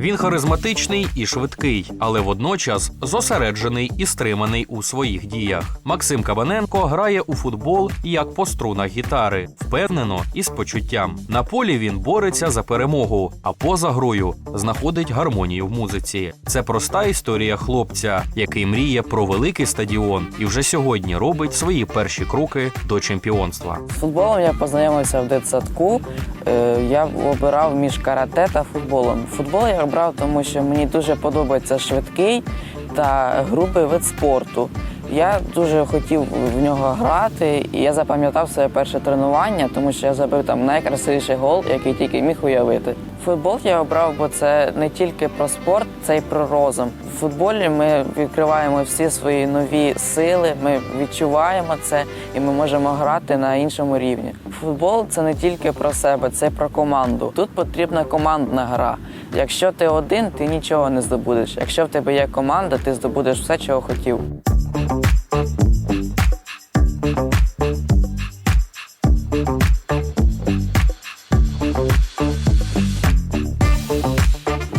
Він харизматичний і швидкий, але водночас зосереджений і стриманий у своїх діях. Максим Кабаненко грає у футбол як по струнах гітари, впевнено і з почуттям. На полі він бореться за перемогу, а поза грою знаходить гармонію в музиці. Це проста історія хлопця, який мріє про великий стадіон і вже сьогодні робить свої перші кроки до чемпіонства. З футболом я познайомився в дитсадку. Е, Я обирав між карате та футболом. Футбол я обрав, тому що мені дуже подобається швидкий та грубий вид спорту. Я дуже хотів в нього грати, і я запам'ятав своє перше тренування, тому що я забив там найкрасивіший гол, який тільки міг уявити. Футбол я обрав, бо це не тільки про спорт, це й про розум. В футболі ми відкриваємо всі свої нові сили, ми відчуваємо це і ми можемо грати на іншому рівні. Футбол це не тільки про себе, це про команду. Тут потрібна командна гра. Якщо ти один, ти нічого не здобудеш. Якщо в тебе є команда, ти здобудеш все, чого хотів.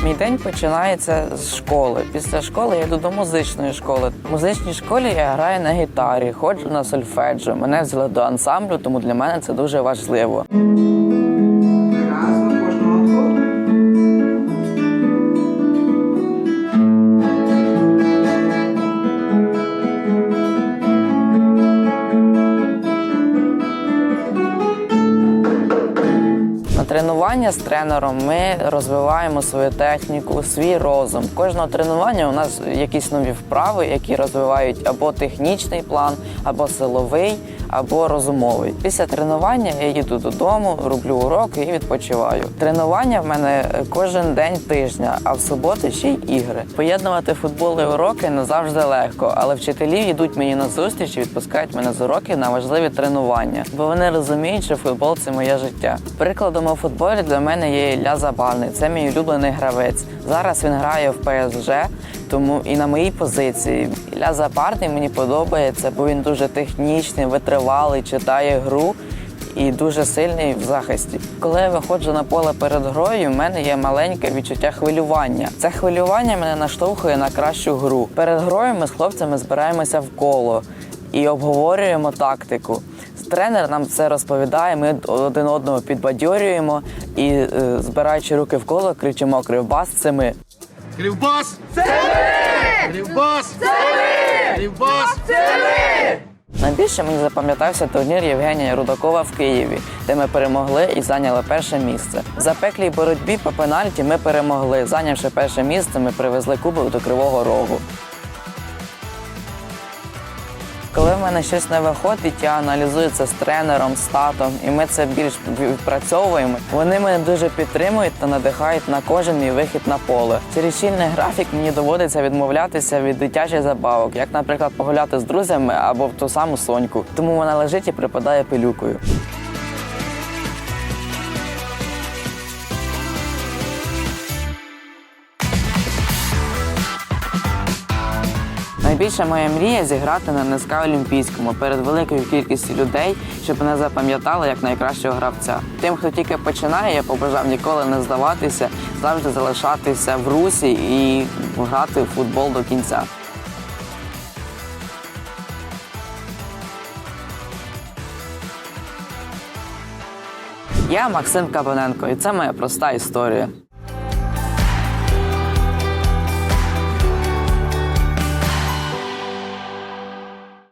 Мій день починається з школи. Після школи я йду до музичної школи. В музичній школі я граю на гітарі, ходжу на сольфеджіо. Мене взяли до ансамблю, тому для мене це дуже важливо. Тренування з тренером ми розвиваємо свою техніку, свій розум. Кожного тренування у нас якісь нові вправи, які розвивають або технічний план, або силовий, або розумовий. Після тренування я їду додому, роблю уроки і відпочиваю. Тренування в мене кожен день тижня, а в суботу ще й ігри. Поєднувати футбол і уроки не завжди легко, але вчителі йдуть мені на зустріч і відпускають мене з уроків на важливі тренування, бо вони розуміють, що футбол це моє життя. Прикладом у футболі для мене є Ілля Забарний. Це мій улюблений гравець. Зараз він грає в ПСЖ, тому і на моїй позиції. Ілля Забарний мені подобається, бо він дуже технічний, витривалий, читає гру. І дуже сильний в захисті. Коли я виходжу на поле перед грою, в мене є маленьке відчуття хвилювання. Це хвилювання мене наштовхує на кращу гру. Перед грою ми з хлопцями збираємося в коло і обговорюємо тактику. Тренер нам це розповідає. Ми один одного підбадьорюємо і, е, збираючи руки в коло, кричимо Кривбас, це ми. Кривбас! Це ми! Кривбас! Це ми! Кривбас! Найбільше мені запам'ятався турнір Євгенія Рудакова в Києві, де ми перемогли і зайняли перше місце. В запеклій боротьбі по пенальті ми перемогли. Зайнявши перше місце, ми привезли кубок до Кривого Рогу. Коли в мене щось не виходить, я аналізую це з тренером, з татом, і ми це більш відпрацьовуємо. Вони мене дуже підтримують та надихають на кожен мій вихід на поле. Через щільний графік мені доводиться відмовлятися від дитячих забавок, як, наприклад, погуляти з друзями або в ту саму соньку. Тому вона лежить і припадає пилюкою. Найбільша моя мрія зіграти на НСК Олімпійському перед великою кількістю людей, щоб мене запам'ятали як найкращого гравця. Тим, хто тільки починає, я побажав ніколи не здаватися, завжди залишатися в русі і грати в футбол до кінця. Я Максим Кабаненко, і це моя проста історія.